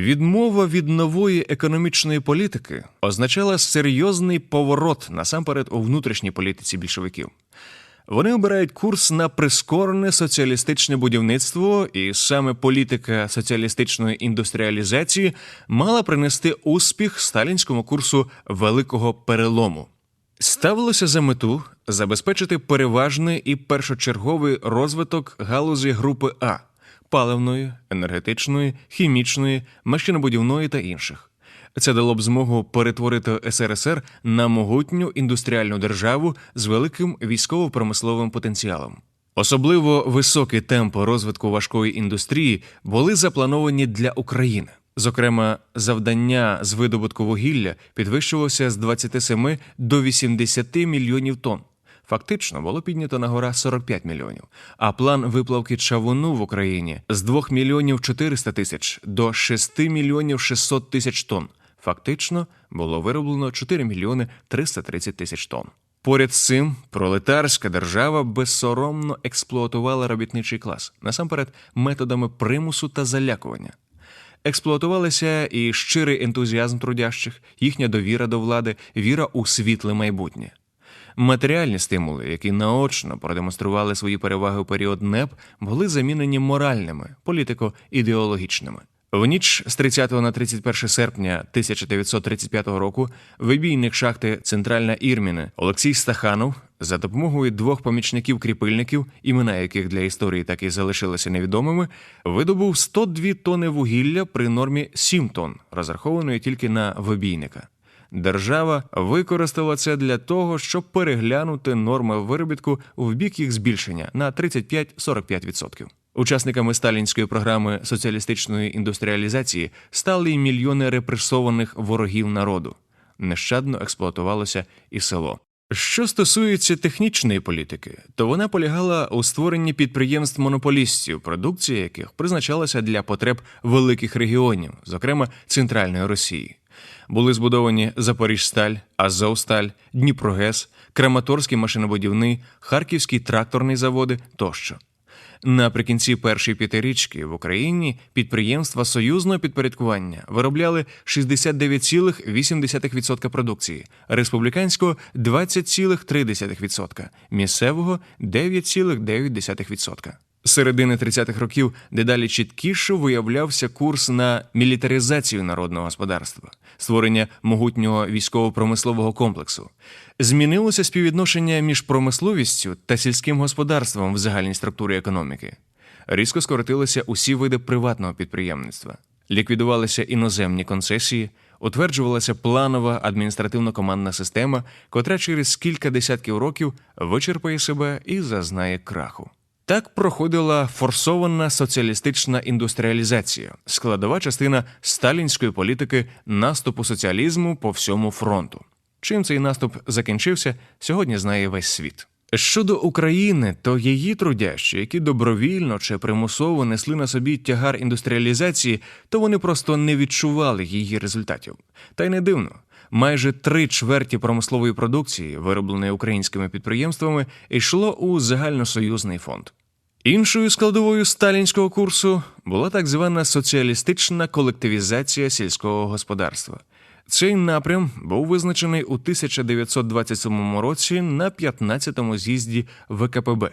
Відмова від нової економічної політики означала серйозний поворот насамперед у внутрішній політиці більшовиків. Вони обирають курс на прискорене соціалістичне будівництво, і саме політика соціалістичної індустріалізації мала принести успіх сталінському курсу великого перелому. Ставилося за мету забезпечити переважний і першочерговий розвиток галузі групи А паливної, енергетичної, хімічної, машинобудівної та інших. Це дало б змогу перетворити СРСР на могутню індустріальну державу з великим військово-промисловим потенціалом. Особливо високі темпи розвитку важкої індустрії були заплановані для України. Зокрема, завдання з видобутку вугілля підвищувалося з 27 до 80 мільйонів тонн. Фактично було піднято на гора 45 мільйонів, а план виплавки чавуну в Україні з 2 мільйонів 400 тисяч до 6 мільйонів 600 тисяч тонн. Фактично було вироблено 4 мільйони 330 тисяч тонн. Поряд з цим пролетарська держава безсоромно експлуатувала робітничий клас насамперед методами примусу та залякування. Експлуатувалися і щирий ентузіазм трудящих, їхня довіра до влади, віра у світле майбутнє. Матеріальні стимули, які наочно продемонстрували свої переваги у період НЕП, були замінені моральними, політико-ідеологічними. В ніч з 30 на 31 серпня 1935 року вибійник шахти Центральна Ірміни Олексій Стаханов за допомогою двох помічників-кріпильників, імена яких для історії так і залишилися невідомими, видобув 102 тони вугілля при нормі 7 тонн, розрахованої тільки на вибійника. Держава використала це для того, щоб переглянути норми виробітку в бік їх збільшення на 35-45%. Учасниками сталінської програми соціалістичної індустріалізації стали й мільйони репресованих ворогів народу. Нещадно експлуатувалося і село. Що стосується технічної політики, то вона полягала у створенні підприємств монополістів, продукція яких призначалася для потреб великих регіонів, зокрема центральної Росії. Були збудовані Запоріжсталь, Азовсталь, Дніпрогес, Краматорський машинобудівний, Харківський тракторний заводи тощо. Наприкінці першої п'ятирічки в Україні підприємства союзного підпорядкування виробляли 69,8% продукції, республіканського 20,3%, місцевого 9,9%. Середини 30-х років дедалі чіткіше виявлявся курс на мілітаризацію народного господарства, створення могутнього військово-промислового комплексу. Змінилося співвідношення між промисловістю та сільським господарством в загальній структурі економіки. Різко скоротилися усі види приватного підприємництва, ліквідувалися іноземні концесії, утверджувалася планова адміністративно-командна система, котра через кілька десятків років вичерпає себе і зазнає краху. Так проходила форсована соціалістична індустріалізація, складова частина сталінської політики наступу соціалізму по всьому фронту. Чим цей наступ закінчився, сьогодні знає весь світ. Щодо України, то її трудящі, які добровільно чи примусово несли на собі тягар індустріалізації, то вони просто не відчували її результатів. Та й не дивно. Майже три чверті промислової продукції, виробленої українськими підприємствами, йшло у загальносоюзний фонд. Іншою складовою сталінського курсу була так звана соціалістична колективізація сільського господарства. Цей напрям був визначений у 1927 році на 15-му з'їзді ВКПБ.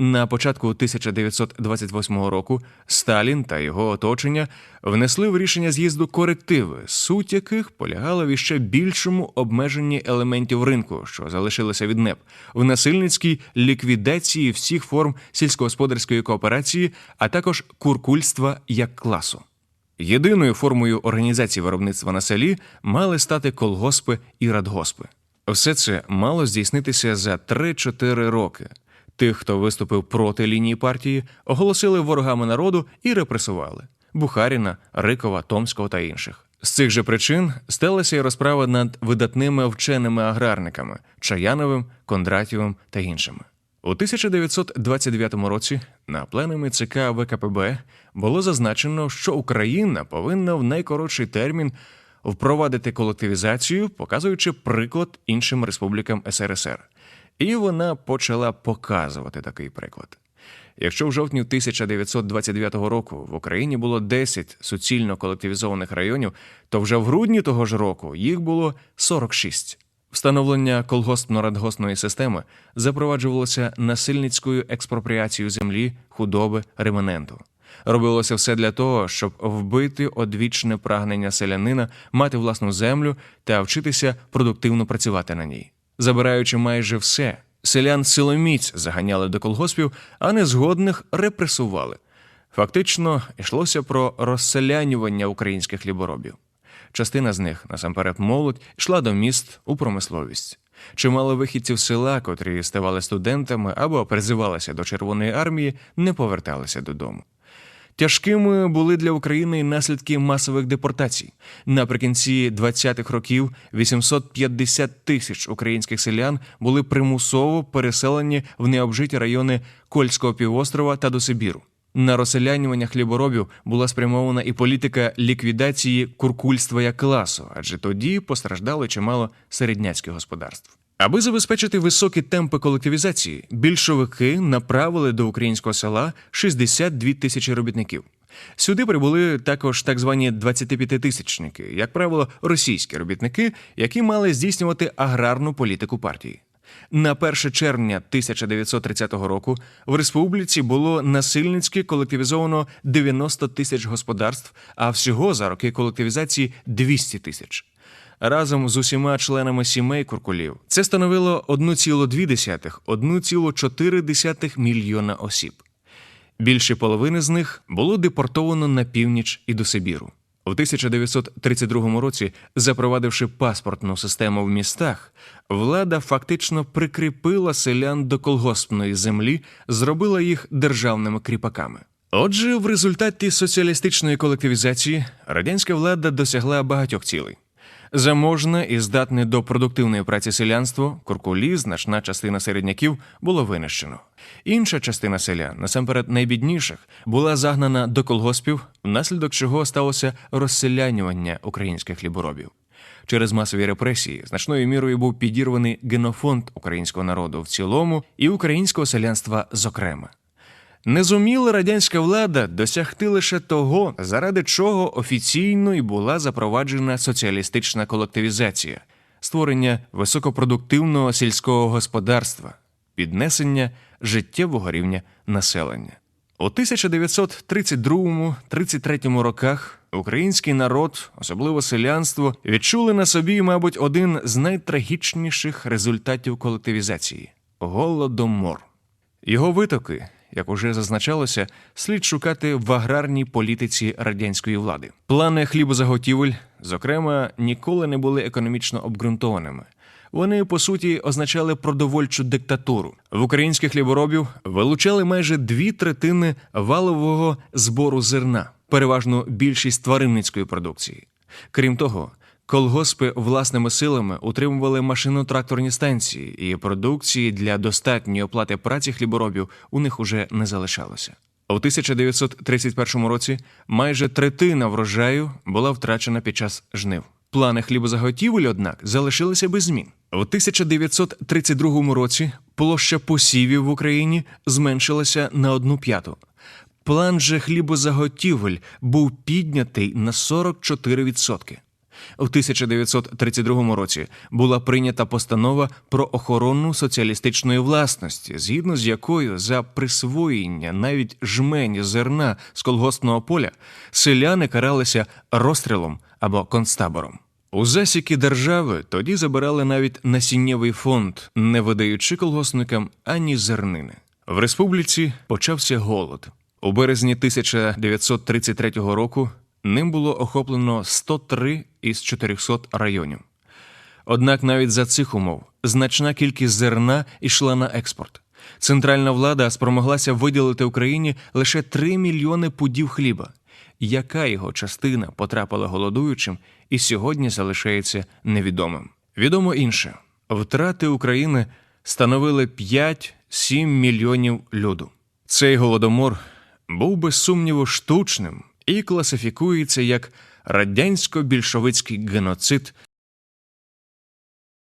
На початку 1928 року Сталін та його оточення внесли в рішення з'їзду корективи, суть яких полягала в іще більшому обмеженні елементів ринку, що залишилося від НЕП, в насильницькій ліквідації всіх форм сільськогосподарської кооперації, а також куркульства як класу. Єдиною формою організації виробництва на селі мали стати колгоспи і радгоспи. Все це мало здійснитися за 3-4 роки. Тих, хто виступив проти лінії партії, оголосили ворогами народу і репресували Бухаріна, Рикова, Томського та інших. З цих же причин сталася й розправа над видатними вченими аграрниками Чаяновим, Кондратєвим та іншими. У 1929 році на пленумі ЦК ВКПБ було зазначено, що Україна повинна в найкоротший термін впровадити колективізацію, показуючи приклад іншим республікам СРСР. І вона почала показувати такий приклад. Якщо в жовтні 1929 року в Україні було 10 суцільно колективізованих районів, то вже в грудні того ж року їх було 46. Встановлення колгоспно-радгоспної системи запроваджувалося насильницькою експропріацією землі, худоби, реманенту. Робилося все для того, щоб вбити одвічне прагнення селянина мати власну землю та вчитися продуктивно працювати на ній. Забираючи майже все, селян силоміць заганяли до колгоспів, а незгодних репресували. Фактично йшлося про розселянювання українських хліборобів. Частина з них, насамперед молодь, йшла до міст у промисловість. Чимало вихідців села, котрі ставали студентами або призивалися до Червоної армії, не поверталися додому. Тяжкими були для України наслідки масових депортацій. Наприкінці 20-х років 850 тисяч українських селян були примусово переселені в необжиті райони Кольського півострова та до Сибіру. На розселянювання хліборобів була спрямована і політика ліквідації куркульства як класу, адже тоді постраждало чимало середняцьких господарств. Аби забезпечити високі темпи колективізації, більшовики направили до українського села 62 тисячі робітників. Сюди прибули також так звані 25-тисячники, як правило, російські робітники, які мали здійснювати аграрну політику партії. На 1 червня 1930 року в республіці було насильницьки колективізовано 90 тисяч господарств, а всього за роки колективізації 200 тисяч. Разом з усіма членами сімей куркулів це становило 1,2-1,4 мільйона осіб. Більше половини з них було депортовано на північ і до Сибіру. У 1932 році, запровадивши паспортну систему в містах, влада фактично прикріпила селян до колгоспної землі, зробила їх державними кріпаками. Отже, в результаті соціалістичної колективізації радянська влада досягла багатьох цілей. Заможне і здатне до продуктивної праці селянство, куркулі, значна частина середняків було винищено. Інша частина селян, насамперед найбідніших, була загнана до колгоспів, внаслідок чого сталося розселянювання українських хліборобів. Через масові репресії значною мірою був підірваний генофонд українського народу в цілому і українського селянства зокрема. Не зуміла радянська влада досягти лише того, заради чого офіційно і була запроваджена соціалістична колективізація, створення високопродуктивного сільського господарства, піднесення життєвого рівня населення. У 1932-33 роках український народ, особливо селянство, відчули на собі, мабуть, один з найтрагічніших результатів колективізації голодомор. Його витоки, як уже зазначалося, слід шукати в аграрній політиці радянської влади. Плани хлібозаготівель, зокрема, ніколи не були економічно обґрунтованими. Вони по суті означали продовольчу диктатуру. В українських хліборобів вилучали майже дві третини валового збору зерна, переважно більшість тваринницької продукції. Крім того, колгоспи власними силами утримували машино-тракторні станції, і продукції для достатньої оплати праці хліборобів у них уже не залишалося. У 1931 році майже третина врожаю була втрачена під час жнив. Плани хлібозаготівель, однак, залишилися без змін. У 1932 році площа посівів в Україні зменшилася на одну п'яту. План же хлібозаготівель був піднятий на 44%. У 1932 році була прийнята постанова про охорону соціалістичної власності, згідно з якою за присвоєння навіть жмені зерна з колгоспного поля селяни каралися розстрілом або концтабором. У засіки держави тоді забирали навіть насіннєвий фонд, не видаючи колгоспникам ані зернини. В республіці почався голод. У березні 1933 року ним було охоплено 103 із 400 районів. Однак навіть за цих умов значна кількість зерна йшла на експорт. Центральна влада спромоглася виділити Україні лише 3 мільйони пудів хліба. Яка його частина потрапила голодуючим і сьогодні залишається невідомим. Відомо інше: втрати України становили 5-7 мільйонів люду. Цей голодомор був без сумніву штучним і класифікується як радянсько-більшовицький геноцид